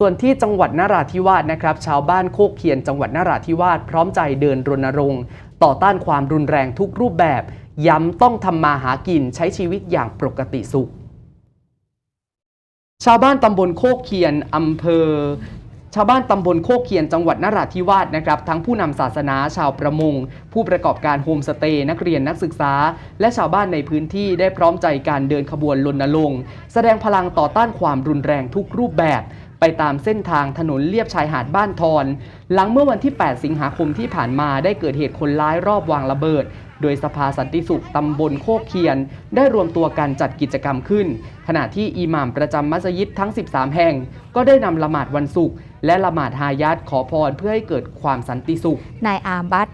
ส่วนที่จังหวัดนราธิวาสนะครับ ชาวบ้านโคกเคียนจังหวัดนราธิวาสพร้อมใจเดินรณรงค์ ต่อต้านความรุนแรงทุกรูปแบบ ย้ำต้องทำมาหากินใช้ชีวิตอย่างปกติสุข ชาวบ้านตำบลโคกเคียนอำเภอ ชาวบ้านตำบลโคกเคียนจังหวัดนราธิวาสนะครับ ทั้งผู้นำศาสนาชาวประมง ผู้ประกอบการโฮมสเตย์นักเรียนนักศึกษา และชาวบ้านในพื้นที่ได้พร้อมใจการเดินขบวนรณรงค์แสดงพลังต่อต้านความรุนแรงทุกรูปแบบ ไปตามเส้นทางถนนเลียบชายหาดบ้านทอน หลังเมื่อวันที่ 8 สิงหาคมที่ผ่านมาได้เกิดเหตุคนร้ายรอบวางระเบิด โดยสภาสันติสุขตำบลโคกเคียน ได้รวมตัวกันจัดกิจกรรมขึ้น ขณะที่อิหม่ามประจำมัสยิดทั้ง 13 แห่ง ก็ได้นำละหมาดวันศุกร์และละหมาดฮายัดขอพรเพื่อให้เกิดความสันติสุข นายอาบัต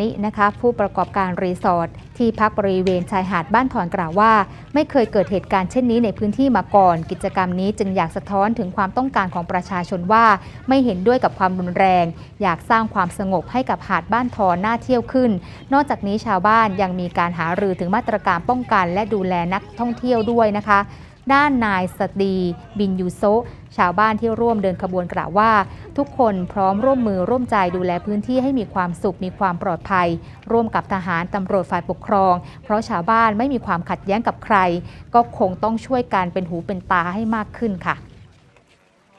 นินะคะผู้ประกอบการรีสอร์ทที่พักบริเวณชายหาดบ้านถอนกล่าวว่า ไม่เคยเกิดเหตุการณ์เช่นนี้ในพื้นที่มาก่อน กิจกรรมนี้จึงอยากสะท้อนถึงความต้องการของประชาชนว่า ไม่เห็นด้วยกับความรุนแรง อยากสร้างความสงบให้กับหาดบ้านทอนน่าเที่ยวขึ้น นอกจากนี้ชาวบ้านยังมีการหารือถึงมาตรการป้องกัน และดูแลนักท่องเที่ยวด้วยนะคะ ด้านนายสตีบินยูโซชาวบ้านที่ร่วมเดินขบวนกล่าวว่า ทุกคนพร้อมร่วมมือร่วมใจดูแลพื้นที่ให้มีความสุขมีความปลอดภัย ร่วมกับทหารตำรวจฝ่ายปกครอง เพราะชาวบ้านไม่มีความขัดแย้งกับใคร ก็คงต้องช่วยกันเป็นหูเป็นตาให้มากขึ้นค่ะ